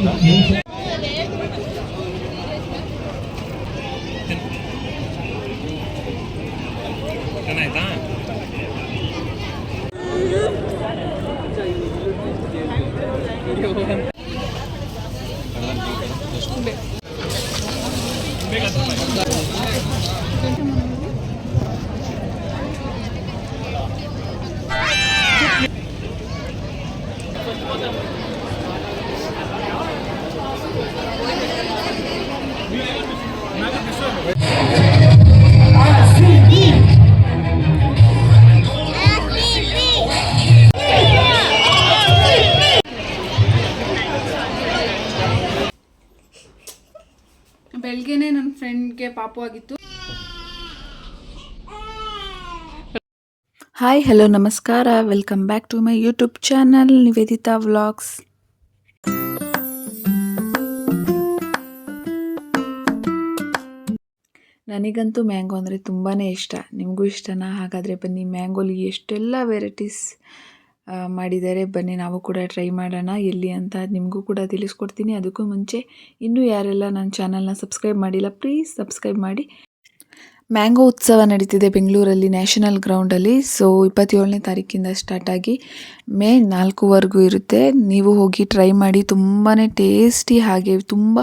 明天 ಆಗಿತ್ತು hi hello ನಮಸ್ಕಾರ. Welcome back to my YouTube channel Nivedita vlogs ನನಗಂತೂ mango ಅಂದರೆ ತುಂಬಾ ಇಷ್ಟ. ನಿಮಗೂ ಇಷ್ಟನಾ? ಹಾಗಾದರೆ ಬನ್ನಿ, ಮ್ಯಾಂಗೋಲಿ ಎಷ್ಟೆಲ್ಲ ವೆರೈಟೀಸ್ ಮಾಡಿದ್ದಾರೆ. ಬನ್ನಿ, ನಾವು ಕೂಡ ಟ್ರೈ ಮಾಡೋಣ. ಎಲ್ಲಿ ಅಂತ ನಿಮಗೂ ಕೂಡ ತಿಳಿಸ್ಕೊಡ್ತೀನಿ. ಅದಕ್ಕೂ ಮುಂಚೆ ಇನ್ನೂ ಯಾರೆಲ್ಲ ನನ್ನ ಚಾನಲ್ನ ಸಬ್ಸ್ಕ್ರೈಬ್ ಮಾಡಿಲ್ಲ ಪ್ಲೀಸ್ ಸಬ್ಸ್ಕ್ರೈಬ್ ಮಾಡಿ. ಮ್ಯಾಂಗೋ ಉತ್ಸವ ನಡೀತಿದೆ ಬೆಂಗಳೂರಲ್ಲಿ ನ್ಯಾಷನಲ್ ಗ್ರೌಂಡಲ್ಲಿ ಸೊ ಇಪ್ಪತ್ತೇಳನೇ ತಾರೀಕಿಂದ ಸ್ಟಾರ್ಟ್ ಆಗಿ ಮೇ ನಾಲ್ಕುವರೆಗೂ ಇರುತ್ತೆ. ನೀವು ಹೋಗಿ ಟ್ರೈ ಮಾಡಿ. ತುಂಬಾ ಟೇಸ್ಟಿ ಹಾಗೆ ತುಂಬ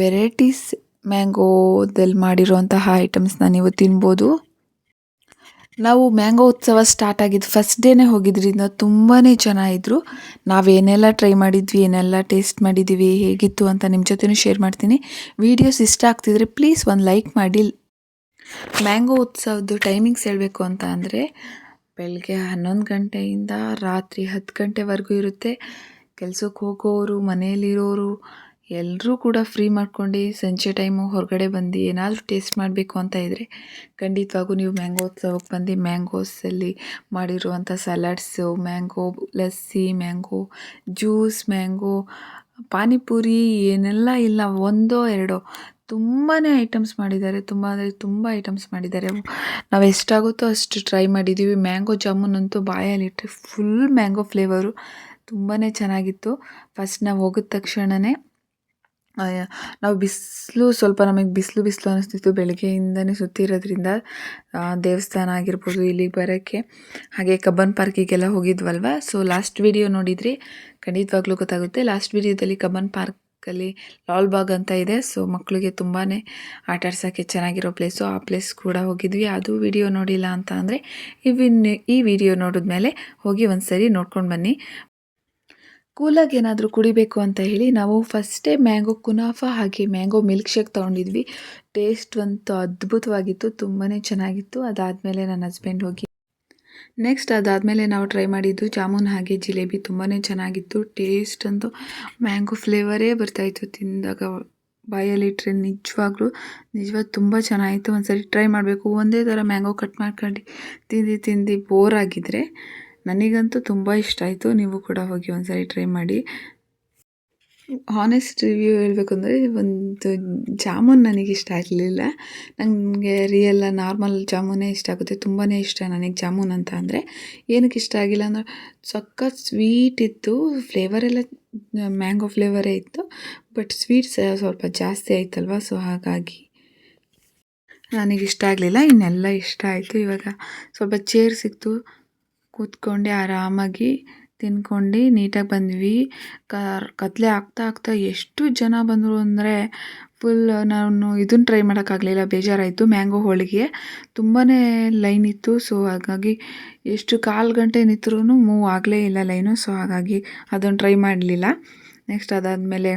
ವೆರೈಟೀಸ್ ಮ್ಯಾಂಗೋದಲ್ಲಿ ಮಾಡಿರುವಂತಹ ಐಟಮ್ಸ್ನ ನೀವು ತಿನ್ಬೋದು. ನಾವು ಮ್ಯಾಂಗೋ ಉತ್ಸವ ಸ್ಟಾರ್ಟ್ ಆಗಿದ್ದು ಫಸ್ಟ್ ಡೇನೇ ಹೋಗಿದ್ರಿಂದ ತುಂಬಾ ಚೆನ್ನಾಗಿದ್ರು. ನಾವೇನೆಲ್ಲ ಟ್ರೈ ಮಾಡಿದ್ವಿ, ಏನೆಲ್ಲ ಟೇಸ್ಟ್ ಮಾಡಿದ್ದೀವಿ ಹೇಗಿತ್ತು ಅಂತ ನಿಮ್ಮ ಜೊತೆನೂ ಶೇರ್ ಮಾಡ್ತೀನಿ. ವೀಡಿಯೋಸ್ ಇಷ್ಟ ಆಗ್ತಿದ್ರೆ ಪ್ಲೀಸ್ ಒಂದು ಲೈಕ್ ಮಾಡಿ. ಮ್ಯಾಂಗೋ ಉತ್ಸವದ್ದು ಟೈಮಿಂಗ್ಸ್ ಹೇಳಬೇಕು ಅಂತ ಅಂದರೆ ಬೆಳಗ್ಗೆ ಹನ್ನೊಂದು ಗಂಟೆಯಿಂದ ರಾತ್ರಿ ಹತ್ತು ಗಂಟೆವರೆಗೂ ಇರುತ್ತೆ. ಕೆಲಸಕ್ಕೆ ಹೋಗೋರು, ಮನೆಯಲ್ಲಿರೋರು ಎಲ್ಲರೂ ಕೂಡ ಫ್ರೀ ಮಾಡ್ಕೊಂಡು ಸಂಜೆ ಟೈಮು ಹೊರಗಡೆ ಬಂದು ಏನಾದರೂ ಟೇಸ್ಟ್ ಮಾಡಬೇಕು ಅಂತ ಇದ್ದರೆ ಖಂಡಿತವಾಗೂ ನೀವು ಮ್ಯಾಂಗೋ ಉತ್ಸವಕ್ಕೆ ಬಂದು ಮ್ಯಾಂಗೋಸಲ್ಲಿ ಮಾಡಿರುವಂಥ salads mango lassi mango juice mango panipuri ಏನೆಲ್ಲ ಇಲ್ಲ, ಒಂದೋ ಎರಡೋ. ತುಂಬಾ ಐಟಮ್ಸ್ ಮಾಡಿದ್ದಾರೆ, ತುಂಬ ಅಂದರೆ ತುಂಬ ಐಟಮ್ಸ್ ಮಾಡಿದ್ದಾರೆ. ನಾವು ಎಷ್ಟಾಗುತ್ತೋ ಅಷ್ಟು ಟ್ರೈ ಮಾಡಿದ್ದೀವಿ ಮ್ಯಾಂಗೋ ಜಾಮೂನ್ ಅಂತೂ ಬಾಯಲ್ಲಿಟ್ಟರೆ ಫುಲ್ ಮ್ಯಾಂಗೋ ಫ್ಲೇವರು ತುಂಬಾ ಚೆನ್ನಾಗಿತ್ತು. ಫಸ್ಟ್ ನಾವು ಹೋಗಿದ ತಕ್ಷಣವೇ ನಾವು ಬಿಸಿಲು ಸ್ವಲ್ಪ ನಮಗೆ ಬಿಸಿಲು ಬಿಸಿಲು ಅನ್ನಿಸ್ತಿತ್ತು ಬೆಳಗ್ಗೆಯಿಂದನೇ ಸುತ್ತಿರೋದ್ರಿಂದ ದೇವಸ್ಥಾನ ಆಗಿರ್ಬೋದು ಇಲ್ಲಿಗೆ ಬರೋಕ್ಕೆ. ಹಾಗೆ ಕಬ್ಬನ್ ಪಾರ್ಕಿಗೆಲ್ಲ ಹೋಗಿದ್ವಲ್ವ? ಸೊ ಲಾಸ್ಟ್ ವಿಡಿಯೋ ನೋಡಿದ್ರಿ. ಖಂಡಿತವಾಗ್ಲೂ ಗೊತ್ತಾಗುತ್ತೆ. ಲಾಸ್ಟ್ ವಿಡಿಯೋದಲ್ಲಿ ಕಬ್ಬನ್ ಪಾರ್ಕಲ್ಲಿ ಲಾಲ್ ಬಾಗ್ ಅಂತ ಇದೆ. ಸೊ ಮಕ್ಕಳಿಗೆ ತುಂಬಾ ಆಟ ಆಡ್ಸೋಕ್ಕೆ ಚೆನ್ನಾಗಿರೋ ಪ್ಲೇಸು ಆ ಪ್ಲೇಸ್ ಕೂಡ ಹೋಗಿದ್ವಿ. ಅದು ವಿಡಿಯೋ ನೋಡಿಲ್ಲ ಅಂತ ಅಂದರೆ ಇವಿನ್ ಈ ವಿಡಿಯೋ ನೋಡಿದ್ಮೇಲೆ ಹೋಗಿ ಒಂದು ಸರಿ ನೋಡ್ಕೊಂಡು ಬನ್ನಿ. ಕೂಲಾಗಿ ಏನಾದರೂ ಕುಡಿಬೇಕು ಅಂತ ಹೇಳಿ ನಾವು ಫಸ್ಟೇ ಮ್ಯಾಂಗೋ ಕುನಾಫ ಹಾಗೆ ಮ್ಯಾಂಗೋ ಮಿಲ್ಕ್ ಶೇಕ್ ತೊಗೊಂಡಿದ್ವಿ. ಟೇಸ್ಟ್ ಅಂತೂ ಅದ್ಭುತವಾಗಿತ್ತು ತುಂಬಾ ಚೆನ್ನಾಗಿತ್ತು. ಅದಾದಮೇಲೆ ನನ್ನ ಹಸ್ಬೆಂಡ್ ಹೋಗಿ ನೆಕ್ಸ್ಟ್ ಅದಾದಮೇಲೆ ನಾವು ಟ್ರೈ ಮಾಡಿದ್ದು ಜಾಮೂನ್ ಹಾಗೆ ಜಿಲೇಬಿ ತುಂಬಾ ಚೆನ್ನಾಗಿತ್ತು. ಟೇಸ್ಟ್ ಅಂತೂ ಮ್ಯಾಂಗೋ ಫ್ಲೇವರೇ ಬರ್ತಾಯಿತ್ತು ತಿಂದಾಗ. ಬಾಯಲ್ಲಿಟ್ಟರೆ ನಿಜವಾಗ್ಲೂ, ನಿಜವಾಗ್ ತುಂಬ ಚೆನ್ನಾಗಿತ್ತು. ಒಂದು ಸರಿ ಟ್ರೈ ಮಾಡಬೇಕು. ಒಂದೇ ಥರ ಮ್ಯಾಂಗೋ ಕಟ್ ಮಾಡ್ಕೊಂಡು ತಿಂದು ತಿಂದು ಬೋರ್ ಆಗಿದ್ದರೆ ನನಗಂತೂ ತುಂಬ ಇಷ್ಟ ಆಯಿತು. ನೀವು ಕೂಡ ಹೋಗಿ ಒಂದ್ಸರಿ ಟ್ರೈ ಮಾಡಿ. ಹಾನೆಸ್ಟ್ ರಿವ್ಯೂ ಹೇಳಬೇಕಂದ್ರೆ ಒಂದು ಜಾಮೂನ್ ನನಗೆ ಇಷ್ಟ ಆಗಲಿಲ್ಲ. ನನಗೆ ರಿಯಲ್ ನಾರ್ಮಲ್ ಜಾಮೂನೇ ಇಷ್ಟ ಆಗುತ್ತೆ. ತುಂಬಾ ಇಷ್ಟ ನನಗೆ ಜಾಮೂನ್ ಅಂತ ಅಂದರೆ. ಏನಕ್ಕೆ ಇಷ್ಟ ಆಗಿಲ್ಲ ಅಂದರೆ ಸಕ್ಕ ಸ್ವೀಟ್ ಇತ್ತು. ಫ್ಲೇವರ್ ಎಲ್ಲ ಮ್ಯಾಂಗೋ ಫ್ಲೇವರೇ ಇತ್ತು. ಬಟ್ ಸ್ವೀಟ್ಸ್ ಸ್ವಲ್ಪ ಜಾಸ್ತಿ ಆಯ್ತಲ್ವ? ಸೊ ಹಾಗಾಗಿ ನನಗೆ ಇಷ್ಟ ಆಗಲಿಲ್ಲ. ಇನ್ನೆಲ್ಲ ಇಷ್ಟ ಆಯಿತು. ಇವಾಗ ಸ್ವಲ್ಪ ಚೇರ್ ಸಿಕ್ತು. ಕೂತ್ಕೊಂಡು ಆರಾಮಾಗಿ ತಿನ್ಕೊಂಡು ನೀಟಾಗಿ ಬಂದ್ವಿ. ಕತ್ತಲೆ ಆಗ್ತಾ ಆಗ್ತಾ ಎಷ್ಟು ಜನ ಬಂದರು ಅಂದರೆ ಫುಲ್ ನಾನು ಇದನ್ನು ಟ್ರೈ ಮಾಡೋಕ್ಕಾಗಲಿಲ್ಲ ಬೇಜಾರಾಯಿತು ಮ್ಯಾಂಗೋ ಹೋಳಿಗೆ. ತುಂಬಾ ಲೈನ್ ಇತ್ತು ಸೊ ಹಾಗಾಗಿ ಎಷ್ಟು ಕಾಲು ಗಂಟೆ ನಿಂತ್ರೂ ಮೂವ್ ಆಗಲೇ ಇಲ್ಲ ಲೈನು ಸೊ ಹಾಗಾಗಿ ಅದನ್ನು ಟ್ರೈ ಮಾಡಲಿಲ್ಲ. ನೆಕ್ಸ್ಟ್ ಅದಾದಮೇಲೆ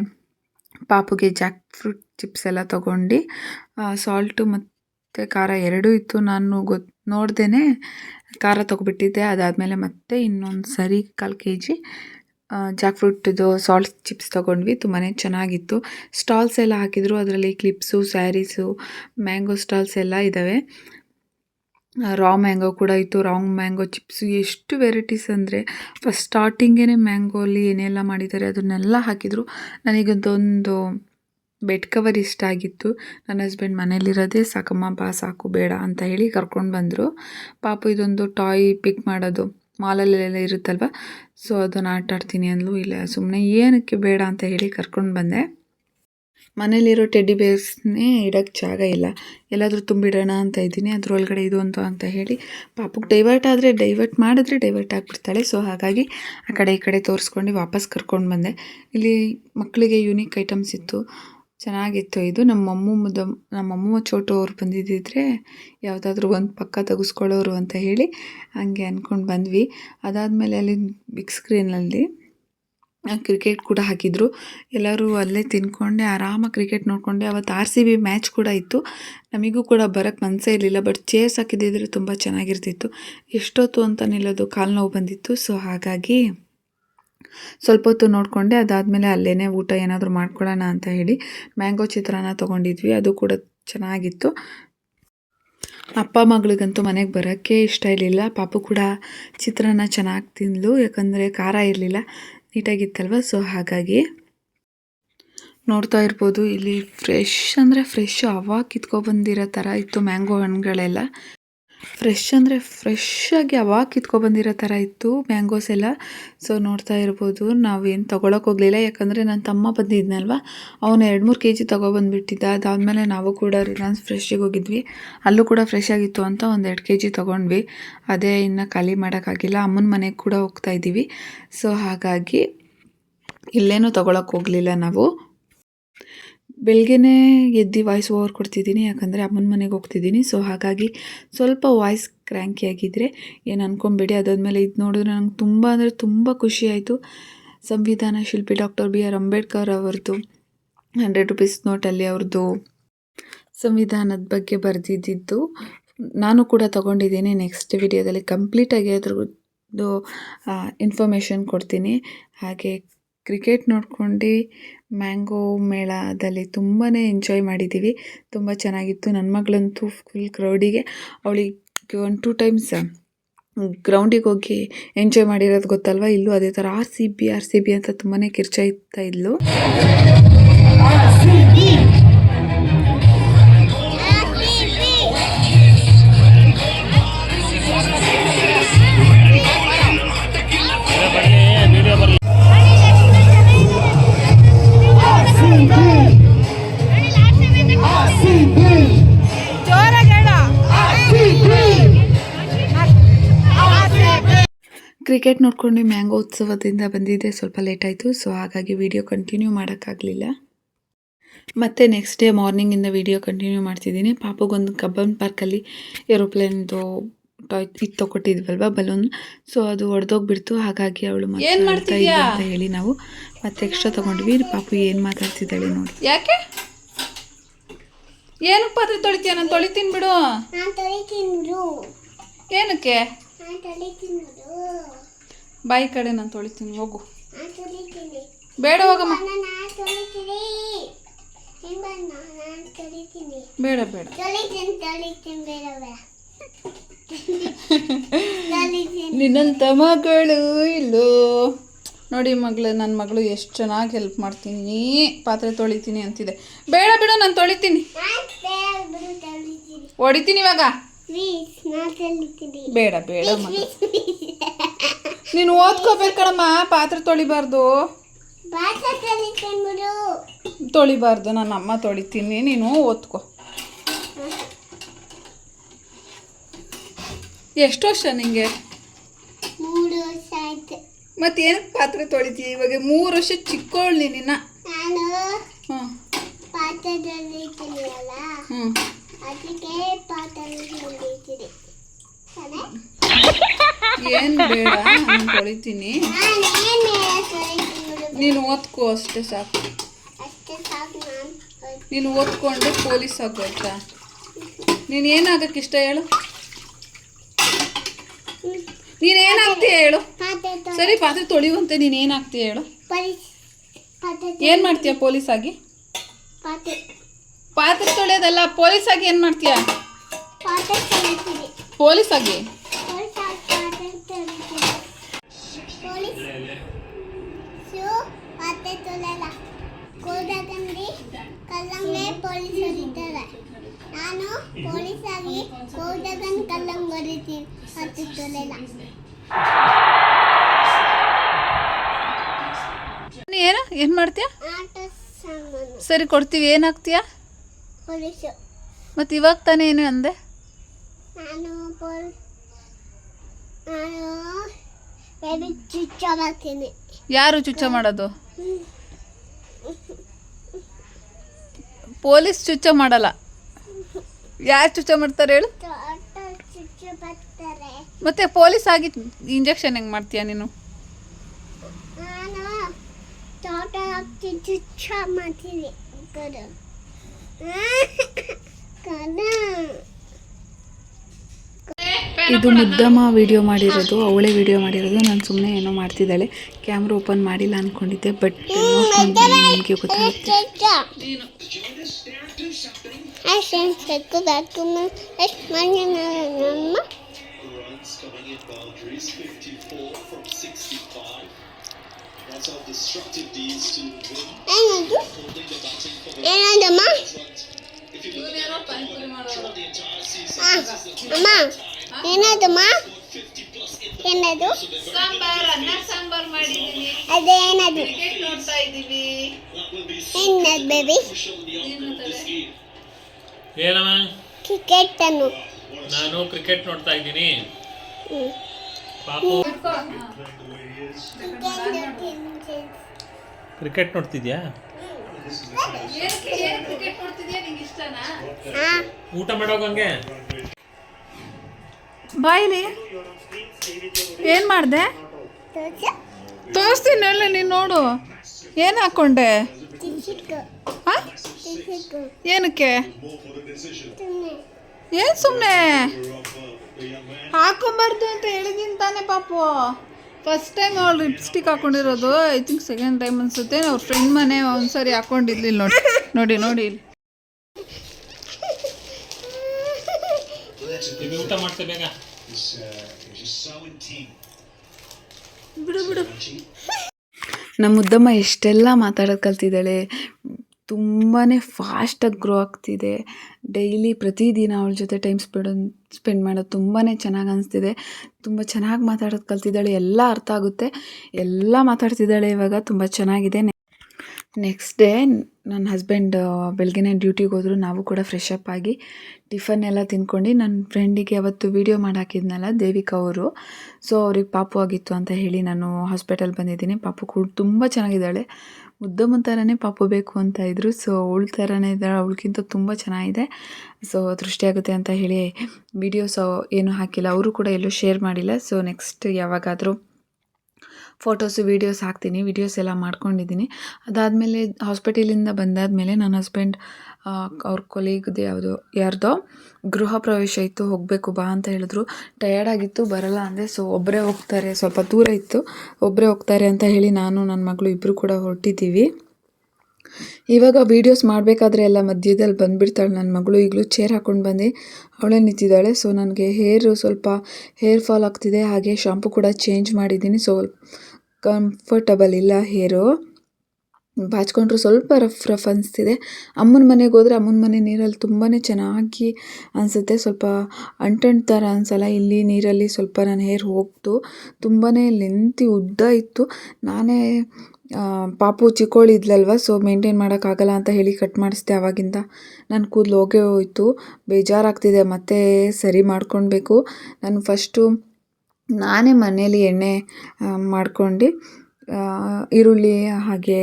ಪಾಪುಗೆ ಜಾಕ್ ಫ್ರೂಟ್ ಚಿಪ್ಸ್ ಎಲ್ಲ ತೊಗೊಂಡು ಸಾಲ್ಟು ಮತ್ತು ಖಾರ ಎರಡೂ ಇತ್ತು. ನಾನು ಗೊತ್ತು ನೋಡ್ದೇ ಖಾರ ತೊಗೊಬಿಟ್ಟಿದ್ದೆ. ಅದಾದಮೇಲೆ ಮತ್ತೆ ಇನ್ನೊಂದು ಸರಿ ಕಾಲು ಕೆ ಜಿ ಜಾಕ್ ಫ್ರೂಟ್ದು ಸಾಲ್ಟ್ ಚಿಪ್ಸ್ ತೊಗೊಂಡ್ವಿ. ತುಂಬಾ ಚೆನ್ನಾಗಿತ್ತು. ಸ್ಟಾಲ್ಸ್ ಎಲ್ಲ ಹಾಕಿದ್ರು. ಅದರಲ್ಲಿ ಕ್ಲಿಪ್ಸು ಸ್ಯಾರೀಸು ಮ್ಯಾಂಗೋ ಸ್ಟಾಲ್ಸ್ ಎಲ್ಲ ಇದ್ದಾವೆ ರಾ ಮ್ಯಾಂಗೋ ಕೂಡ ಇತ್ತು. ರಾಂಗ್ ಮ್ಯಾಂಗೋ ಚಿಪ್ಸು ಎಷ್ಟು ವೆರೈಟೀಸ್ ಅಂದರೆ ಫಸ್ಟ್ ಸ್ಟಾರ್ಟಿಂಗೇ ಮ್ಯಾಂಗೋಲಿ ಏನೆಲ್ಲ ಮಾಡಿದ್ದಾರೆ, ಅದನ್ನೆಲ್ಲ ಹಾಕಿದರು. ನನಗದೊಂದು ಬೆಡ್ ಕವರ್ ಇಷ್ಟ ಆಗಿತ್ತು. ನನ್ನ ಹಸ್ಬೆಂಡ್ ಮನೇಲಿರೋದೇ, ಸಾಕಮ್ಮ, ಬಾ, ಸಾಕು, ಬೇಡ ಅಂತ ಹೇಳಿ ಕರ್ಕೊಂಡು ಬಂದರು. ಪಾಪು ಇದೊಂದು ಟಾಯ್ ಪಿಕ್ ಮಾಡೋದು, ಮಾಲಲ್ಲೆಲ್ಲ ಇರುತ್ತಲ್ವ? ಸೊ, ಅದನ್ನು ಆಟ ಆಡ್ತೀನಿ ಅಂದ್ಲು. ಇಲ್ಲ ಸುಮ್ಮನೆ ಏನಕ್ಕೆ ಬೇಡ ಅಂತ ಹೇಳಿ ಕರ್ಕೊಂಡು ಬಂದೆ. ಮನೇಲಿರೋ ಟೆಡ್ಡಿ ಬೇರ್ಸ್ನೇ ಇಡೋಕ್ಕೆ ಜಾಗ ಇಲ್ಲ. ಎಲ್ಲಾದರೂ ತುಂಬಿಡೋಣ ಅಂತ ಇದ್ದೀನಿ, ಅದರೊಳಗಡೆ ಇದು ಅಂತ ಅಂತ ಹೇಳಿ ಪಾಪಕ್ಕೆ ಡೈವರ್ಟ್ ಆದರೆ ಡೈವರ್ಟ್ ಮಾಡಿದ್ರೆ ಡೈವರ್ಟ್ ಆಗಿಬಿಡ್ತಾಳೆ. ಸೊ, ಹಾಗಾಗಿ ಆ ಕಡೆ ಈ ಕಡೆ ತೋರಿಸ್ಕೊಂಡು ವಾಪಸ್ ಕರ್ಕೊಂಡು ಬಂದೆ. ಇಲ್ಲಿ ಮಕ್ಕಳಿಗೆ ಯೂನಿಕ್ ಐಟಮ್ಸ್ ಇತ್ತು. ಚೆನ್ನಾಗಿತ್ತು. ಇದು ನಮ್ಮ ಅಮ್ಮಮ್ಮದ, ನಮ್ಮ ಅಮ್ಮಮ್ಮ ಚೋಟು ಅವ್ರು ಬಂದಿದ್ದಿದ್ರೆ ಯಾವುದಾದ್ರೂ ಒಂದು ಪಕ್ಕ ತೆಗೆಸ್ಕೊಳ್ಳೋರು ಅಂತ ಹೇಳಿ ಹಂಗೆ ಅಂದ್ಕೊಂಡು ಬಂದ್ವಿ. ಅದಾದಮೇಲೆ ಅಲ್ಲಿ ಬಿಗ್ ಸ್ಕ್ರೀನಲ್ಲಿ ಕ್ರಿಕೆಟ್ ಕೂಡ ಹಾಕಿದ್ರು. ಎಲ್ಲರೂ ಅಲ್ಲೇ ತಿನ್ಕೊಂಡೆ, ಆರಾಮಾಗಿ ಕ್ರಿಕೆಟ್ ನೋಡಿಕೊಂಡೆ. ಅವತ್ತು ಆರ್ ಸಿ ಬಿ ಮ್ಯಾಚ್ ಕೂಡ ಇತ್ತು. ನಮಗೂ ಕೂಡ ಬರೋಕ್ಕೆ ಮನಸ್ಸೇ ಇರಲಿಲ್ಲ ಬಟ್ ಚೇರ್ಸ್ ಹಾಕಿದ್ದಿದ್ರೆ ತುಂಬ ಚೆನ್ನಾಗಿರ್ತಿತ್ತು. ಎಷ್ಟೊತ್ತು ಅಂತ ನಿಲ್ಲೋದು ಕಾಲು ನೋವು ಬಂದಿತ್ತು. ಸೊ ಹಾಗಾಗಿ ಸ್ವಲ್ಪ ಹೊತ್ತು ನೋಡಿಕೊಂಡೆ, ಅದಾದಮೇಲೆ ಅಲ್ಲೇ ಊಟ ಏನಾದರೂ ಮಾಡ್ಕೊಳ್ಳೋಣ ಅಂತ ಹೇಳಿ ಮ್ಯಾಂಗೋ ಚಿತ್ರಾನ್ನ ತೊಗೊಂಡಿದ್ವಿ. ಅದು ಕೂಡ ಚೆನ್ನಾಗಿತ್ತು. ಅಪ್ಪ ಮಗಳಿಗಂತೂ ಮನೆಗೆ ಬರೋಕ್ಕೆ ಇಷ್ಟ ಇರಲಿಲ್ಲ. ಪಾಪು ಕೂಡ ಚಿತ್ರಾನ್ನ ಚೆನ್ನಾಗಿ ತಿಂದ್ಲು, ಯಾಕಂದರೆ ಖಾರ ಇರಲಿಲ್ಲ, ನೀಟಾಗಿತ್ತಲ್ವ? ಸೊ, ಹಾಗಾಗಿ ನೋಡ್ತಾ ಇರ್ಬೋದು. ಇಲ್ಲಿ ಫ್ರೆಶ್ ಅಂದರೆ ಫ್ರೆಶ್, ಅವಾಗ ಕಿತ್ಕೊಬಂದಿರೋ ಥರ ಇತ್ತು ಮ್ಯಾಂಗೋ ಹಣ್ಣುಗಳೆಲ್ಲ. ಫ್ರೆಶ್ ಅಂದರೆ ಫ್ರೆಶ್ಶಾಗಿ ಅವಾಗ ಕಿತ್ಕೊಬಂದಿರೋ ಥರ ಇತ್ತು ಮ್ಯಾಂಗೋಸ್ ಎಲ್ಲ. ಸೊ ನೋಡ್ತಾ ಇರ್ಬೋದು, ನಾವೇನು ತೊಗೊಳಕ್ಕೆ ಹೋಗಲಿಲ್ಲ. ಯಾಕಂದರೆ ನನ್ನ ತಮ್ಮ ಬಂದಿದ್ನಲ್ವ? ಅವನು ಎರಡು ಮೂರು ಕೆ ಜಿ ತೊಗೊಬಂದ್ಬಿಟ್ಟಿದ್ದ. ಅದಾದಮೇಲೆ ನಾವು ಕೂಡ ರಿಲಯನ್ಸ್ ಫ್ರೆಶ್ಶಿಗೆ ಹೋಗಿದ್ವಿ. ಅಲ್ಲೂ ಕೂಡ ಫ್ರೆಶ್ ಆಗಿತ್ತು ಅಂತ ಒಂದು ಎರಡು ಕೆ ಜಿ ತೊಗೊಂಡ್ವಿ. ಅದೇ ಇನ್ನು ಖಾಲಿ ಮಾಡೋಕ್ಕಾಗಿಲ್ಲ. ಅಮ್ಮನ ಮನೆಗೆ ಕೂಡ ಹೋಗ್ತಾ ಇದ್ದೀವಿ ಸೊ ಹಾಗಾಗಿ ಇಲ್ಲೇನೂ ತೊಗೊಳಕ್ಕೆ ಹೋಗಲಿಲ್ಲ ನಾವು. ಬೆಳಗ್ಗೆನೇ ಎದ್ದು ವಾಯ್ಸ್ ಓವರ್ ಕೊಡ್ತಿದ್ದೀನಿ, ಯಾಕಂದರೆ ಅಮ್ಮನ ಮನೆಗೆ ಹೋಗ್ತಿದ್ದೀನಿ. ಸೊ ಹಾಗಾಗಿ ಸ್ವಲ್ಪ ವಾಯ್ಸ್ ಕ್ರ್ಯಾಂಕಿ ಆಗಿದ್ದರೆ ಏನು ಅನ್ಕೊಂಬೇಡಿ ಅದಾದಮೇಲೆ ಇದು ನೋಡಿದ್ರೆ ನಂಗೆ ತುಂಬ ಅಂದರೆ ತುಂಬ ಖುಷಿ ಆಯಿತು. ಸಂವಿಧಾನ ಶಿಲ್ಪಿ ಡಾಕ್ಟರ್ ಬಿ ಆರ್ ಅಂಬೇಡ್ಕರ್ ಅವ್ರದ್ದು ಹಂಡ್ರೆಡ್ ರುಪೀಸ್ ನೋಟಲ್ಲಿ ಅವ್ರದ್ದು ಸಂವಿಧಾನದ ಬಗ್ಗೆ ಬರೆದಿದ್ದಿದ್ದು. ನಾನು ಕೂಡ ತಗೊಂಡಿದ್ದೀನಿ ನೆಕ್ಸ್ಟ್ ವಿಡಿಯೋದಲ್ಲಿ ಕಂಪ್ಲೀಟಾಗಿ ಅದ್ರದ್ದು ಇನ್ಫಾರ್ಮೇಷನ್ ಕೊಡ್ತೀನಿ. ಹಾಗೆ ಕ್ರಿಕೆಟ್ ನೋಡ್ಕೊಂಡು ಮ್ಯಾಂಗೋ ಮೇಳದಲ್ಲಿ ತುಂಬಾ ಎಂಜಾಯ್ ಮಾಡಿದ್ದೀವಿ ತುಂಬ ಚೆನ್ನಾಗಿತ್ತು. ನನ್ನ ಮಗಳಂತೂ ಫುಲ್ ಕ್ರೌಡಿಗೆ ಅವಳಿಗೆ ಒನ್ ಟೂ ಟೈಮ್ಸ್ ಗ್ರೌಂಡಿಗೆ ಹೋಗಿ ಎಂಜಾಯ್ ಮಾಡಿರೋದು ಗೊತ್ತಲ್ವ? ಇಲ್ಲೂ ಅದೇ ಥರ R C B R C B ಅಂತ ತುಂಬಾ ಕಿರ್ಚಾಯ್ತಾ ಇದ್ಲು. ಕ್ರಿಕೆಟ್ ನೋಡ್ಕೊಂಡು ಮ್ಯಾಂಗೋ ಉತ್ಸವದಿಂದ ಬಂದಿದ್ದೆ ಸ್ವಲ್ಪ ಲೇಟ್ ಆಯಿತು. ಸೊ ಹಾಗಾಗಿ ವಿಡಿಯೋ ಕಂಟಿನ್ಯೂ ಮಾಡೋಕ್ಕಾಗಲಿಲ್ಲ. ಮತ್ತೆ ನೆಕ್ಸ್ಟ್ ಡೇ ಮಾರ್ನಿಂಗಿಂದ ವಿಡಿಯೋ ಕಂಟಿನ್ಯೂ ಮಾಡ್ತಿದ್ದೀನಿ. ಪಾಪಗೊಂದು ಕಬ್ಬನ್ ಪಾರ್ಕಲ್ಲಿ ಏರೋಪ್ಲೇನ್ದು ಟಾಯ್ ಇದು ತೊಗೊಟ್ಟಿದ್ವಲ್ವ ಬಲೂನ್ ಸೊ ಅದು ಒಡೆದೋಗ್ಬಿಡ್ತು. ಹಾಗಾಗಿ ಅವಳು ಅಂತ ಹೇಳಿ ನಾವು ಮತ್ತೆ ಎಕ್ಸ್ಟ್ರಾ ತೊಗೊಂಡ್ವಿ. ಪಾಪು ಏನು ಮಾತಾಡ್ತಿದ್ದಾಳೆ ನೋಡಿ. ಯಾಕೆ? ಏನಕ್ಕೆ ಪಾತ್ರೆ ತೊಳಿತೀಯ? ನಾನು ತೊಳಿತೀನಿ ಬಿಡು. ಏನಕ್ಕೆ? ಬಾಯಿ ಕಡೆ ನಾನು ತೊಳಿತೀನಿ ಹೋಗು. ಬೇಡ ಹೋಗಮ್ಮ. ಬೇಡ ಬೇಡ. ನಿನ್ನಂತ ಮಗಳು ಇಲ್ಲೋ. ನೋಡಿ ಮಗಳು ನನ್ನ ಮಗಳು ಎಷ್ಟು ಚೆನ್ನಾಗಿ ಹೆಲ್ಪ್ ಮಾಡ್ತೀನಿ. ಪಾತ್ರೆ ತೊಳಿತೀನಿ ಅಂತಿದೆ. ಬೇಡ ಬಿಡು ನಾನು ತೊಳಿತೀನಿ. ಹೊಡಿತೀನಿ ಇವಾಗ. ಬೇಡ ಬೇಡ ಮಗಳು. ನೀನು ಓದ್ಕೋಬೇಕಣಮ್ಮ ಪಾತ್ರೆ ತೊಳಿಬಾರ್ದು. ತೊಳಿಬಾರ್ದು ನನ್ನ ಅಮ್ಮ ತೊಳಿತೀನಿ ನೀನು ಓದ್ಕೋ. ಎಷ್ಟು ವರ್ಷ ನಿಂಗೆ? ಮತ್ತೆ ಏನಕ್ಕೆ ಪಾತ್ರೆ ತೊಳಿತೀಯ ಇವಾಗ ಮೂರು ವರ್ಷ ಚಿಕ್ಕೋಳ್ ನೀನಿನ್ನ ನಾನು ಹ್ಞೂ ಏನು ಬೇಡ ನಾನು ತೊಳಿತೀನಿ ನಾನು ಓದ್ಕೋ ಅಷ್ಟೇ ಸಾಕು. ನಾನು ಓದ್ಕೊಂಡೆ ಪೊಲೀಸ್ ಆಗು ಆಯ್ತಾ ನೀನು ಏನಾಗಕ್ಕೆ ಇಷ್ಟ ಹೇಳು? ನೀನು ಏನಾಗ್ತೀಯ ಹೇಳು? ಸರಿ ಪಾತ್ರೆ ತೊಳಿಯುವಂತೆ ನೀನು ಏನಾಗ್ತೀಯ ಹೇಳು? ಏನು ಮಾಡ್ತೀಯ ಪೊಲೀಸ್ ಆಗಿ ಪಾತ್ರೆ ತೊಳೆಯೋದಲ್ಲ ಪೊಲೀಸ್ ಆಗಿ ಏನು ಮಾಡ್ತೀಯ? ಪೊಲೀಸ್ ಆಗಿ ಗೊತ್ತಿದ್ದಲ್ಲ ಕೋದಾಗಂಡಿ ಕಲ್ಲಂಗಡಿ ಪೊಲೀಸರಿದ್ದಾರೆ ನಾನು ಪೊಲೀಸಾಗಿ ಕೋದಾಗನ್ ಕಲ್ಲಂಗ್ ಹೊರಿತೀನಿ ಹತ್ತಿದ್ದಲ್ಲ ಏನು? ಏನು ಮಾಡ್ತೀಯ? ಸರಿ ಕೊಡ್ತೀವಿ. ಏನಾಗ್ತೀಯಾ ಪೊಲೀಸ್. ಮತ್ತೆ ಇವಾಗ ತಾನೇ ಏನು ಅಂದೆ? ನಾನು ಪೊಲೀಸ್ ನಾನು ಬೇಬಿ ಚುಚ್ಚ ಮಾಡ್ತೀನಿ. ಯಾರು ಚುಚ್ಚ ಮಾಡೋದು? ಪೊಲೀಸ್ ಚುಚ್ಚ ಮಾಡಲ್ಲ. ಯಾರು ಚುಚ್ಚ ಮಾಡ್ತಾರೆ ಹೇಳು? ಮತ್ತೆ ಪೊಲೀಸ್ ಆಗಿ ಇಂಜೆಕ್ಷನ್ ಹೆಂಗೆ ಮಾಡ್ತೀಯ ನೀನು? ಚುಚ್ಚ ಮಾಡ್ತೀನಿ ಇದು ಮುದ್ದಮ್ಮ ವಿಡಿಯೋ ಮಾಡಿರೋದು ಅವಳೇ ವಿಡಿಯೋ ಮಾಡಿರೋದು. ನಾನು ಸುಮ್ಮನೆ ಏನೋ ಮಾಡ್ತಿದ್ದಾಳೆ. ಕ್ಯಾಮ್ರಾ ಓಪನ್ ಮಾಡಿಲ್ಲ ನಾ ಅನ್ಕೊಂಡಿದ್ದೆ ಬಟ್ ಗೊತ್ತ ಅನ್ಸ್ ಕೆಟ್ಟ ಅಮ್ಮ. ಏನದಮ್ಮ? 50 plus in ಏನದು? ಸಾಂಬಾರ್ ಅನ್ನ ಸಾಂಬಾರ್ ಮಾಡಿದ್ದೀನಿ ಅದೇನದು ಕ್ರಿಕೆಟ್ ನೋಡ್ತಾ ಇದ್ದೀವಿ ಏನದು ಬೇಬಿ. ಏನಮ್ಮ? ಕ್ರಿಕೆಟ್ ಅನ್ನು ನಾನು ಕ್ರಿಕೆಟ್ ನೋಡ್ತಾ ಇದ್ದೀನಿ. ಪಾಪು. ಕ್ರಿಕೆಟ್ ನೋಡ್ತಿದ್ಯಾ? ಕ್ರಿಕೆಟ್ ನೋಡ್ತಿದ್ಯಾ? ನಿಂಗೆ ಇಷ್ಟನಾ? ಆ, ಊಟ ಮಾಡೋಗಂಗೆ ಬಾಯಿಲಿ ಏನು ಮಾಡಿದೆ? ತೋರ್ಸು. ತೋರಿಸ್ತೀನಿ ಹೇಳಿ, ನೀನು ನೋಡು. ಏನು ಹಾಕ್ಕೊಂಡೆ. ಏನಕ್ಕೆ. ಏನು ಸುಮ್ಮನೆ ಹಾಕೊಂಬಾರ್ದು ಅಂತ ಹೇಳಿದೀನಿ ತಾನೇ ಪಾಪು. ಫಸ್ಟ್ ಟೈಮ್ ಅವಳು ಲಿಪ್ಸ್ಟಿಕ್ ಹಾಕೊಂಡಿರೋದು. ಐ ಥಿಂಕ್ ಸೆಕೆಂಡ್ ಟೈಮ್ ಅನ್ಸುತ್ತೆ ಅವ್ರ ಫ್ರೆಂಡ್ ಮನೆ ಒಂದ್ಸರಿ ಹಾಕೊಂಡಿರ್ಲಿಲ್ಲ ನೋಡಿ ನೋಡಿ ನೋಡಿ ಇಲ್ಲಿ. ಈಗ ಊಟ ಮಾಡ್ತೆ ಬೇಗ. ಬಿಡು ಬಿಡು. ನಮ್ಮ ಮುದ್ದಮ್ಮ ಎಷ್ಟೆಲ್ಲ ಮಾತಾಡೋದು ಕಲ್ತಿದ್ದಾಳೆ. ತುಂಬಾ ಫಾಸ್ಟಾಗಿ ಗ್ರೋ ಆಗ್ತಿದೆ. ಡೈಲಿ ಪ್ರತಿದಿನ ಅವಳ ಜೊತೆ ಟೈಮ್ ಸ್ಪೆಂಡ್ ಸ್ಪೆಂಡ್ ಮಾಡೋದು ತುಂಬಾ ಚೆನ್ನಾಗಿ ಅನಿಸ್ತಿದೆ. ತುಂಬ ಚೆನ್ನಾಗಿ ಮಾತಾಡೋದು ಕಲ್ತಿದ್ದಾಳೆ. ಎಲ್ಲ ಅರ್ಥ ಆಗುತ್ತೆ. ಎಲ್ಲ ಮಾತಾಡ್ತಿದ್ದಾಳೆ ಇವಾಗ. ತುಂಬ ಚೆನ್ನಾಗಿದೆ. ನೆಕ್ಸ್ಟ್ ಡೇ ನನ್ನ ಹಸ್ಬೆಂಡ್ ಬೆಳಗ್ಗೆನೇ ಡ್ಯೂಟಿಗೆ ಹೋದ್ರು. ನಾವು ಕೂಡ ಫ್ರೆಶ್ ಅಪ್ ಆಗಿ ಟಿಫನ್ ಎಲ್ಲ ತಿನ್ಕೊಂಡು ನನ್ನ ಫ್ರೆಂಡಿಗೆ ಅವತ್ತು ವೀಡಿಯೋ ಮಾಡಾಕಿದ್ನಲ್ಲ, ದೇವಿಕಾ ಅವರು. ಸೊ ಅವ್ರಿಗೆ ಪಾಪು ಆಗಿತ್ತು ಅಂತ ಹೇಳಿ ನಾನು ಹಾಸ್ಪಿಟಲ್ ಬಂದಿದ್ದೀನಿ. ಪಾಪು ಕೂಡ ತುಂಬ ಚೆನ್ನಾಗಿದ್ದಾಳೆ. ಮುದ್ದಮ್ಮನ ಥರನೇ ಪಾಪು ಬೇಕು ಅಂತ ಇದ್ದರು ಸೊ ಅವಳ ಥರನೇ ಇದ್ದಾಳೆ. ಅವಳಿಗಿಂತ ತುಂಬ ಚೆನ್ನಾಗಿದೆ. ಸೊ ದೃಷ್ಟಿಯಾಗುತ್ತೆ ಅಂತ ಹೇಳಿ ವೀಡಿಯೋಸ್ ಏನು ಹಾಕಿಲ್ಲ. ಅವರು ಕೂಡ ಎಲ್ಲೂ ಶೇರ್ ಮಾಡಿಲ್ಲ. ಸೊ ನೆಕ್ಸ್ಟ್ ಯಾವಾಗಾದರೂ ಫೋಟೋಸು, ವೀಡಿಯೋಸ್ ಹಾಕ್ತೀನಿ, ವೀಡಿಯೋಸ್ ಎಲ್ಲ ಮಾಡ್ಕೊಂಡಿದ್ದೀನಿ. ಅದಾದಮೇಲೆ ಹಾಸ್ಪಿಟಲಿಂದ ಬಂದಾದಮೇಲೆ ನನ್ನ ಹಸ್ಬೆಂಡ್ ಅವ್ರ ಕೊಲೀಗ್ದು ಯಾವುದೋ, ಯಾರ್ದೋ ಗೃಹ ಪ್ರವೇಶ ಇತ್ತು, ಹೋಗಬೇಕು ಬಾ ಅಂತ ಹೇಳಿದ್ರು. ಟಯರ್ಡ್ ಆಗಿತ್ತು, ಬರಲ್ಲ ಅಂದರೆ ಸೊ ಒಬ್ಬರೇ ಹೋಗ್ತಾರೆ, ಸ್ವಲ್ಪ ದೂರ ಇತ್ತು ಒಬ್ಬರೇ ಹೋಗ್ತಾರೆ ಅಂತ ಹೇಳಿ ನಾನು, ನನ್ನ ಮಗಳು ಇಬ್ಬರು ಕೂಡ ಹೊರಟಿದ್ದೀವಿ. ಇವಾಗ ವೀಡಿಯೋಸ್ ಮಾಡಬೇಕಾದ್ರೆ ಎಲ್ಲ ಮಧ್ಯದಲ್ಲಿ ಬಂದುಬಿಡ್ತಾಳೆ ನನ್ನ ಮಗಳು. ಈಗಲೂ ಚೇರ್ ಹಾಕ್ಕೊಂಡು ಬಂದು, ಅವಳೇ ನಿಂತಿದ್ದಾಳೆ. ಸೊ ನನಗೆ ಹೇರು ಸ್ವಲ್ಪ ಹೇರ್ ಫಾಲ್ ಆಗ್ತಿದೆ, ಹಾಗೆ ಶಾಂಪು ಕೂಡ ಚೇಂಜ್ ಮಾಡಿದ್ದೀನಿ. ಸೊ ಕಂಫರ್ಟಬಲ್ ಇಲ್ಲ ಹೇರು. ಬಾಚ್ಕೊಂಡ್ರು ಸ್ವಲ್ಪ ರಫ್ ರಫ್ ಅನಿಸ್ತಿದೆ. ಅಮ್ಮನ ಮನೆಗೆ ಹೋದರೆ ಅಮ್ಮನ ಮನೆ ನೀರಲ್ಲಿ ತುಂಬಾ ಚೆನ್ನಾಗಿ ಅನಿಸುತ್ತೆ. ಸ್ವಲ್ಪ ಅಂಟಂಟ್ ಥರ ಅನಿಸಲ್ಲ. ಇಲ್ಲಿ ನೀರಲ್ಲಿ ಸ್ವಲ್ಪ ನನ್ನ ಹೇರ್ ಹೋಗ್ತು. ತುಂಬಾ ಲೆಂತಿ ಉದ್ದ ಇತ್ತು. ನಾನೇ ಪಾಪು ಚಿಕ್ಕೋಳಿದ್ಲಲ್ವ ಸೊ ಮೇಂಟೈನ್ ಮಾಡೋಕ್ಕಾಗಲ್ಲ ಅಂತ ಹೇಳಿ ಕಟ್ ಮಾಡಿಸ್ದೆ ಆವಾಗಿಂದ ನನ್ನ ಕೂದಲು ಹೋಗೇ ಹೋಯಿತು. ಬೇಜಾರಾಗ್ತಿದೆ. ಮತ್ತೆ ಸರಿ ಮಾಡ್ಕೊಳ್ಬೇಕು ನಾನು ಫಸ್ಟು ನಾನೇ ಮನೆಯಲ್ಲಿ ಎಣ್ಣೆ ಮಾಡ್ಕೊಂಡು ಈರುಳ್ಳಿ ಹಾಗೆ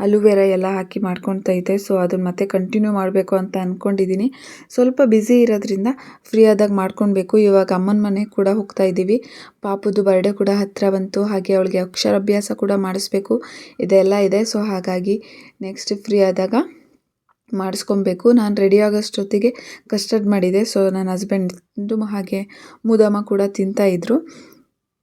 ಅಲುವೆರಾ ಎಲ್ಲ ಹಾಕಿ ಮಾಡ್ಕೊಳ್ತಾ ಇದ್ದೆ ಸೊ ಅದನ್ನು ಮತ್ತೆ ಕಂಟಿನ್ಯೂ ಮಾಡಬೇಕು ಅಂತ ಅಂದ್ಕೊಂಡಿದ್ದೀನಿ ಸ್ವಲ್ಪ ಬ್ಯುಸಿ ಇರೋದ್ರಿಂದ ಫ್ರೀ ಆದಾಗ ಮಾಡ್ಕೊಳ್ಬೇಕು ಇವಾಗ ಅಮ್ಮನ ಮನೆ ಕೂಡ ಹೋಗ್ತಾ ಇದ್ದೀವಿ. ಪಾಪುದು ಬರ್ಡೇ ಕೂಡ ಹತ್ತಿರ ಬಂತು. ಹಾಗೆ ಅವಳಿಗೆ ಅಕ್ಷರಾಭ್ಯಾಸ ಕೂಡ ಮಾಡಿಸ್ಬೇಕು. ಇದೆಲ್ಲ ಇದೆ. ಸೊ ಹಾಗಾಗಿ ನೆಕ್ಸ್ಟ್ ಫ್ರೀ ಆದಾಗ ಮಾಡಿಸ್ಕೊಬೇಕು. ನಾನು ರೆಡಿ ಆಗೋಷ್ಟೊತ್ತಿಗೆ ಕಸ್ಟರ್ಡ್ ಮಾಡಿದೆ. ಸೊ ನನ್ನ ಹಸ್ಬೆಂಡು ಹಾಗೆ ಮುದಮ್ಮ ಕೂಡ ತಿಂತಾಯಿದ್ರು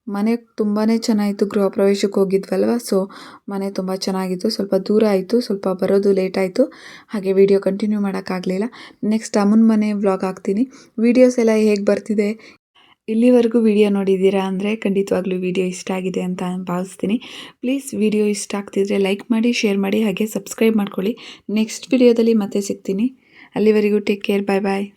ಮನೆ ತುಂಬಾ ಚೆನ್ನಾಗಿತ್ತು. ಗೃಹ ಪ್ರವೇಶಕ್ಕೆ ಹೋಗಿದ್ವಲ್ವ? ಸೊ ಮನೆ ತುಂಬ ಚೆನ್ನಾಗಿತ್ತು. ಸ್ವಲ್ಪ ದೂರ ಆಯಿತು. ಸ್ವಲ್ಪ ಬರೋದು ಲೇಟ್ ಆಯಿತು. ಹಾಗೆ ವಿಡಿಯೋ ಕಂಟಿನ್ಯೂ ಮಾಡೋಕ್ಕಾಗಲಿಲ್ಲ. ನೆಕ್ಸ್ಟ್ ಅಮ್ಮನ ಮನೆ ವ್ಲಾಗ್ ಹಾಕ್ತೀನಿ. ವೀಡಿಯೋಸ್ ಎಲ್ಲ ಹೇಗೆ ಬರ್ತಿದೆ? ಇಲ್ಲಿವರೆಗೂ ವಿಡಿಯೋ ನೋಡಿದ್ದೀರಾ ಅಂದರೆ ಖಂಡಿತವಾಗ್ಲೂ ವಿಡಿಯೋ ಇಷ್ಟ ಆಗಿದೆ ಅಂತ ಭಾವಿಸ್ತೀನಿ. ಪ್ಲೀಸ್ ವಿಡಿಯೋ ಇಷ್ಟ ಆಗ್ತಿದ್ರೆ ಲೈಕ್ ಮಾಡಿ, ಶೇರ್ ಮಾಡಿ, ಹಾಗೆ ಸಬ್ಸ್ಕ್ರೈಬ್ ಮಾಡ್ಕೊಳ್ಳಿ. ನೆಕ್ಸ್ಟ್ ವಿಡಿಯೋದಲ್ಲಿ ಮತ್ತೆ ಸಿಗ್ತೀನಿ. ಅಲ್ಲಿವರೆಗೂ ಟೇಕ್ ಕೇರ್, ಬಾಯ್ ಬಾಯ್.